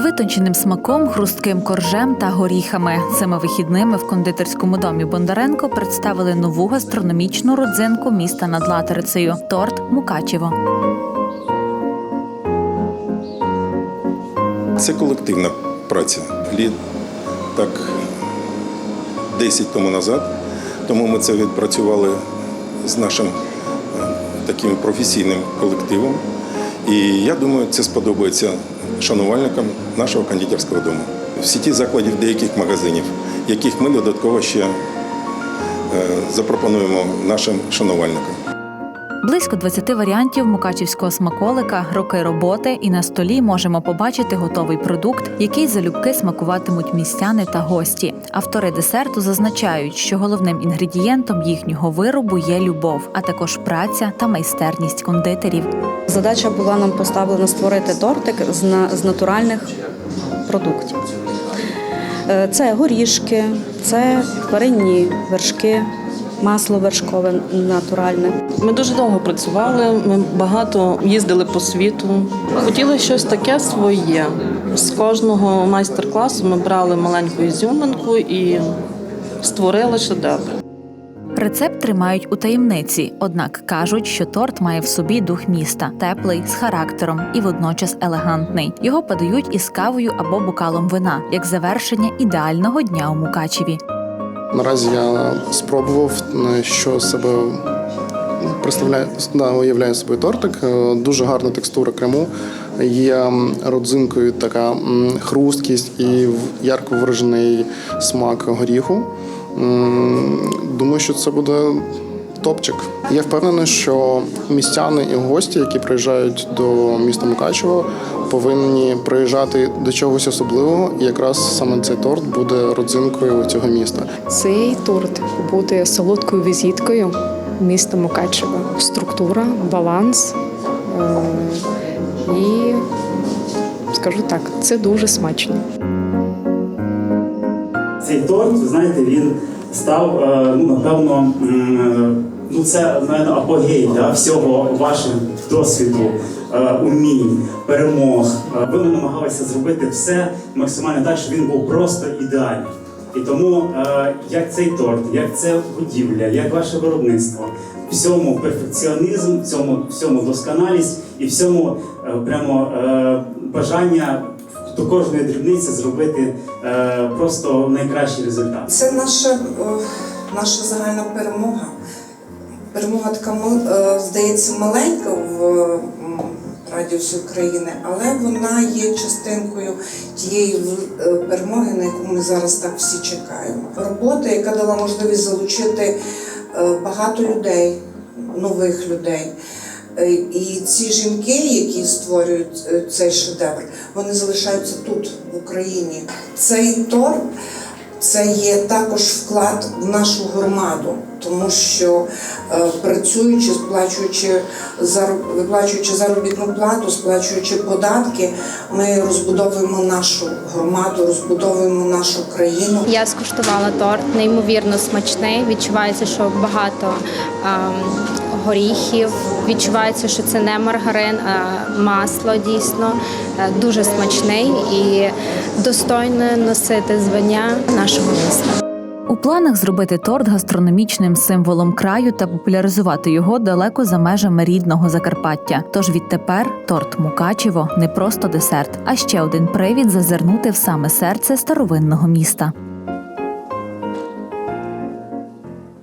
витонченим смаком, хрустким коржем та горіхами. Цими вихідними в кондитерському домі Бондаренко представили нову гастрономічну родзинку міста над Латерицею торт Мукачево. Це колективна праця. Літ так 10 тому назад. Тому ми це відпрацювали з нашим е, таким професійним колективом. І я думаю, це сподобається шанувальникам нашого кондитерського дому. В сіті закладів деяких магазинів, яких ми додатково ще е, запропонуємо нашим шанувальникам. Близько 20 варіантів мукачівського смаколика, роки роботи, і на столі можемо побачити готовий продукт, який залюбки смакуватимуть містяни та гості. Автори десерту зазначають, що головним інгредієнтом їхнього виробу є любов, а також праця та майстерність кондитерів. Задача була нам поставлена створити тортик з, на, з натуральних продуктів. Е, Це горішки, це варені вершки, масло вершкове натуральне. Ми дуже довго працювали, ми багато їздили по світу. Хотіли щось таке своє. З кожного майстер-класу ми брали маленьку ізюминку і створили шедевр. Рецепт тримають у таємниці, однак кажуть, що торт має в собі дух міста, теплий, з характером і водночас елегантний. Його подають із кавою або бокалом вина, як завершення ідеального дня у Мукачеві. Наразі я спробував, що себе представляє, да, уявляє собою тортик. Е, Дуже гарна текстура крему. Є родзинкою така хрусткість і ярко виражений смак горіху. Думаю, що це буде топчик. Я впевнений, що містяни і гості, які приїжджають до міста Мукачево, повинні приїжджати до чогось особливого, і якраз саме цей торт буде родзинкою цього міста. Цей торт буде солодкою візиткою міста Мукачева. Структура, баланс. е, І скажу так, це дуже смачно. Цей торт, знаєте, він став, е, ну, напевно, ну, це напевно, апогей да, всього вашого досвіду, е, умінь, перемог. Е, Ви намагалися зробити все максимально так, щоб він був просто ідеальний. І тому е, як цей торт, як це будівля, як ваше виробництво, всьому перфекціонізм, всьому, всьому досконалість і всьому е, прямо е, бажання до кожної дрібниці зробити е, просто найкращий результат. Це наша, е, наша загальна перемога. Перемога така е, здається маленька в радіусі України, але вона є частинкою тієї е, перемоги, на яку ми зараз так всі чекаємо. Робота, яка дала можливість залучити е, багато людей, нових людей. Е, І ці жінки, які створюють цей шедевр, вони залишаються тут, в Україні. Цей торт це є також вклад в нашу громаду, тому що е, працюючи, сплачуючи виплачуючи заробітну плату, сплачуючи податки, ми розбудовуємо нашу громаду, розбудовуємо нашу країну. Я скуштувала торт, неймовірно смачний. Відчувається, що багато ем, горіхів. Відчувається, що це не маргарин, а масло дійсно Е, дуже смачний і достойно носити звання нашого міста. У планах зробити торт гастрономічним символом краю та популяризувати його далеко за межами рідного Закарпаття. Тож відтепер торт Мукачево не просто десерт, а ще один привід зазирнути в саме серце старовинного міста.